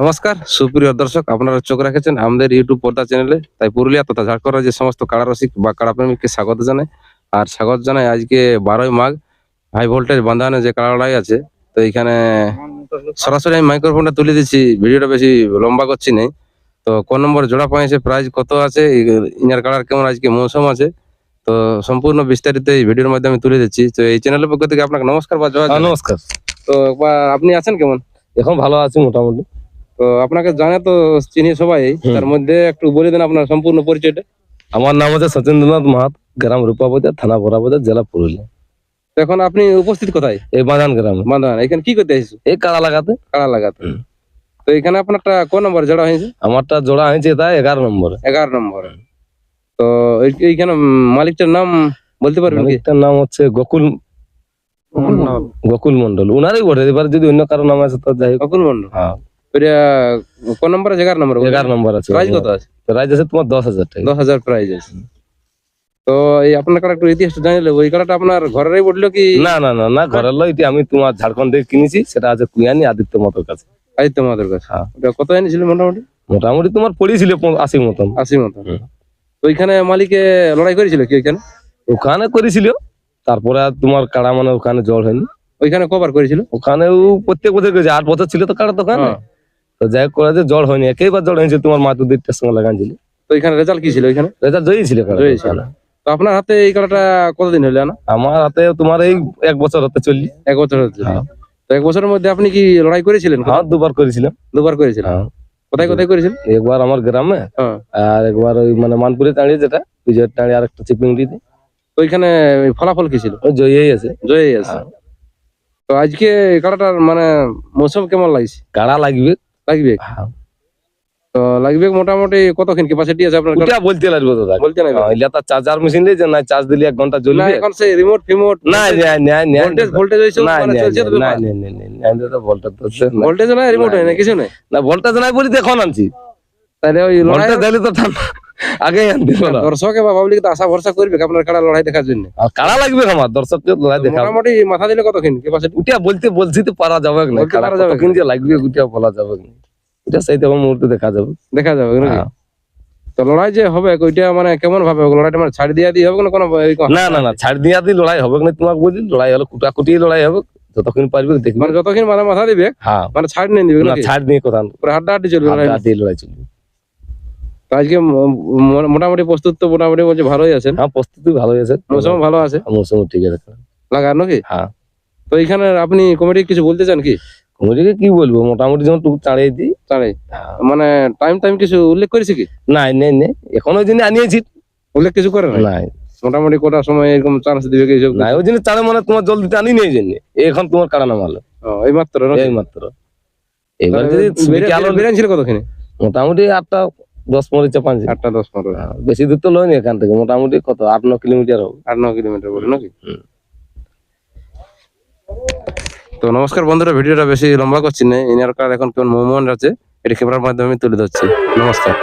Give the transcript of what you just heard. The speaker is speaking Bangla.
নমস্কার সুপ্রিয় দর্শক আপনারা চোখ রেখেছেন আমাদের ইউটিউব পর্দা চ্যানেলে। তাই পুরুলিয়া তথা ঝাড়খণ্ডের যে সমস্ত কাড়া রসিক বা কাড়া প্রেমিককে স্বাগত জানাই। আর স্বাগত জানাই আজকে বারোই মাঘ হাই ভোল্টেজ বান্ধানে যে কাড়া লড়াই আছে তো এখানে সরাসরি আমি মাইক্রোফোনটা তুলে দিচ্ছি ভিডিওটা বেশি লম্বা করছি নেই। তো কোন নম্বর জোড়া পাইছে প্রাইস কত আছে ইনার কাড়ার কেমন আজকে মৌসুম আছে। তো সম্পূর্ণ বিস্তারিত এই ভিডিওর মাধ্যমে তুলে দিচ্ছি। তো এই চ্যানেলের পক্ষ থেকে আপনাকে নমস্কার বা জয় হ্যাঁ, নমস্কার। তো আপনি আছেন কেমন? এখন ভালো আছি মোটামুটি। তো আপনাকে জানে তো চিনি সবাই তার মধ্যে একটু বলে দেন আপনার সম্পূর্ণ পরিচয়টা। আমার নাম হচ্ছে সচেন্দ্রনাথ মাহাত গ্রাম রূপাবাজার থানা বরাবাজার জেলা পুরুলিয়া। এখন আপনি উপস্থিত কোথায়? এই বাগান গ্রামে। বান্ধান এখানে কি করতে এসেছ এই কাড়া লাগাতে। কাড়া লাগাতে। তো এখানে আপনারটা কোন নম্বর জোড়া হয়েছে? আমারটা জোড়া হয়েছে তাই এগারো নম্বর। এগারো নম্বর। তো এইখানে মালিকটার নাম বলতে পারবেন মালিকটার নাম হচ্ছে গোকুল গোকুল মন্ডল উনারই বটে এবার যদি অন্য কারও নাম আছে তো যাই অকুল মন্ডল হ্যাঁ। ওইটা কোন নম্বর আছে? এগারো নম্বর এগারো নম্বর আছে। প্রাইস কত আছে? প্রাইস আছে তোমার দশ হাজার টাকা। দশ হাজার প্রাইস আছে। তো এই আপনার একটু ইতিহাসটা জানিলে ওই কাড়াটা আপনার ঘরেরই বলল কি? না না না না ঘরের এটি আমি তোমার ঝাড়খণ্ড থেকে কিনেছি সেটা আছে কুয়ানি আদিত্য মতোর কাছে। আদিত্য মাদের কাছে। হ্যাঁ। ওটা কত এনেছিল মোটামুটি? মোটামুটি তোমার পড়েছিল আশি মতন। আশি মতো হুম। তো ওইখানে মালিকে লড়াই করেছিল কি ওইখানে? ওখানে করেছিল তারপরে তোমার কাড়া মানে ওখানে জল হয়নি। ওইখানে কভার করেছিল? ওখানেও প্রত্যেক বছর আট বছর ছিল তো কাড়া দোকানে। হ্যাঁ। তো যাই হোক করে যে জ্বর হয়নি একেবার জ্বর হয়েছে তোমার মা দুধের সঙ্গে লাগানছিল তো ওইখানে রেজাল্ট কি ছিল এখানে? রেজাল্ট জয়ী ছিল জয়ী ছিল। তো আপনার হাতে এই কাড়াটা কতদিন হলো না আমার হাতে তোমার এই এক বছর হতে চললি। এক বছর হচ্ছে হ্যাঁ। তো এক বছরের মধ্যে আপনি কি লড়াই করেছিলেন হ্যাঁ দুবার করেছিলাম। দুবার করেছিলেন? হ্যাঁ। কোথায় কোথায় করেছিলেন? একবার আমার গ্রামে হ্যাঁ। আর একবার ওই মানে মানপুরে টাঁড়িয়ে যেটা বিজয়ের টাঁড়ি আর একটা চিপিংডিতে। তো ওইখানে ফলাফল কি ছিল? ওই জয়ী আছে জয়ী আছে। তো আজকে এই কাড়াটার মানে মৌসুম কেমন লাগছে? কাড়া লাগবে। লাগবে হ্যাঁ। তো লাগবে মোটামুটি কতক্ষণ ক্যাপাসিটি আছে আপনার? ওটা বলতে লাগবে দাদা বলতে না হ্যাঁ, ইলা চার্জার মেশিন যে না চার্জ দিলে এক ঘণ্টা না এখন সেই রিমোট ফিমোট না না না না ভোল্টেজ ভোল্টেজ হইছে না মানে না চলছে তো না। না না না না ভোল্টেজ তো না। ভোল্টেজ না রিমোট হয় না কিছু নাই না ভোল্টেজ নাই বলি দেখো আনছি তাহলে ওই ভোল্টেজ দিলে তো ঠান্ডা আগে আনতে পারো দর্শক বা পাবলিক তো আশা ভরসা করবে আপনার কাড়া লড়াই দেখার জন্য? আর কাড়া লাগবে আমার? দর্শককে লড়াই দেখা মোটামুটি মাথা দিলে কতক্ষণ? ক্যাপাসিটি উঠিয়া বলতে বলছি তো পারা যাবে না? কাড়া যাবে কতক্ষণ যে লাগবে উঠিয়া বলা যাবে না? এটা সেই মুহূর্তে দেখা যাবে। দেখা যাবে নাকি? হ্যাঁ। তো লড়াই যে হবে ওইটা মানে কেমন ভাবে? লড়াইটা মানে ছাড় দিয়া দিয়ে হবে না কোনো না না না ছাড় দিয়া দি লড়াই হবে না তোমাকে বলি লড়াই হলো কুটাকুটি লড়াই হবে। যতক্ষণ পারবে দেখবে মানে যতক্ষণ মাথা দিবে হ্যাঁ। মানে ছাড় নিয়ে দিবে না ছাড় দিয়ে কথা হাড্ডা হাড্ডি চলবে লড়াই দিয়ে লড়াই চলবে। আজকে মোটামুটি প্রস্তুত তো মোটামুটি বলছে ভালোই আছেন। হ্যাঁ প্রস্তুতি ভালো হয়েছে মৌসুম ভালো আছে? মৌসুম ঠিক আছে। লাগার নাকি? হ্যাঁ। তো এইখানে আপনি কমিটি কিছু বলতে চান কি? কমিটিকে কি বলব? মোটামুটি যখন টুকু চাড়িয়ে দিই। জানাই হ্যাঁ। মানে টাইম টাইম কিছু উল্লেখ করেছে কি? নাই নাই নাই। এখন ওই জন্য আনিয়েছি। উল্লেখ কিছু করে না নাই। মোটামুটি কোটার সময় এরকম চান্স দিবে কি এইসব? নাই ওই জন্য চাড়ে মানে তোমার জল দিতে আনি নেই জন্য। এখন তোমার কাড়া নামালো। এই মাত্র এই মাত্র। এবার যদি বেরিয়ে- বিকাল হলে বেরিয়ে ছিল কতখানি? মোটামুটি আটটা দশ মরি চাপান আটটা দশ পনেরো। বেশি দূর তো লয়নি এখান থেকে মোটামুটি কত আট ন কিলোমিটার হোক আট ন কিলোমিটার বলে নাকি? তো নমস্কার বন্ধুরা ভিডিওটা বেশি লম্বা করছি না ইনার কার এখন কেমন মোমেন্ট আছে এটা ক্যামেরার মাধ্যমে তুলে ধরছি। নমস্কার।